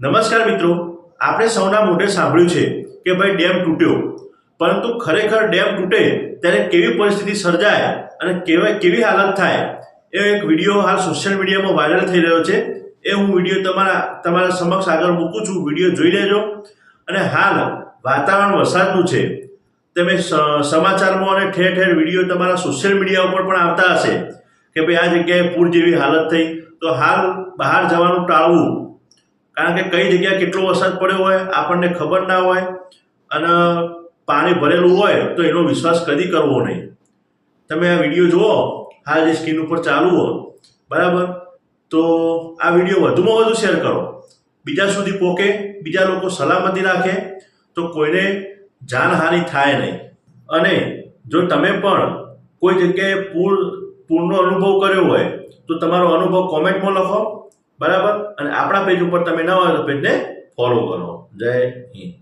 નમસ્કાર મિત્રો, આપણે સૌના મોઢે સાંભળ્યું છે કે ભાઈ ડેમ તૂટ્યો. પરંતુ ખરેખર ડેમ તૂટે ત્યારે કેવી પરિસ્થિતિ સર્જાય અને કેવા કેવી હાલત થાય એ એક વીડિયો હાલ સોશિયલ મીડિયામાં વાયરલ થઈ રહ્યો છે. એ હું વીડિયો તમારા તમારા સમક્ષ આગળ મૂકું છું. વીડિયો જોઈ લેજો. અને હાલ વાતાવરણ વરસાદનું છે. તમે સમાચારમાં અને ઠેર ઠેર વીડિયો તમારા સોશિયલ મીડિયા ઉપર પણ આવતા હશે કે ભાઈ આ જગ્યાએ પૂર જેવી હાલત થઈ. તો હાલ બહાર જવાનું ટાળવું કારણ કે કઈ જગ્યાએ કેટલો વરસાદ પડ્યો હોય, આપણને ખબર ના હોય અને પાણી ભરેલું હોય તો એનો વિશ્વાસ કદી કરવો નહીં. તમે આ વીડિયો જુઓ હાલ જે સ્ક્રીન ઉપર ચાલુ હોય, બરાબર? તો આ વીડિયો વધુમાં વધુ શેર કરો. બીજા સુધી પોકે, બીજા લોકો સલામતી રાખે, તો કોઈને જાનહાનિ થાય નહીં. અને જો તમે પણ કોઈ જગ્યાએ પૂર, પૂરનો અનુભવ કર્યો હોય, તો તમારો અનુભવ કોમેન્ટમાં લખો. બરાબર? અને આપણા પેજ ઉપર તમે ન હોય તો પેજને ફોલો કરો. જય હિન્દ.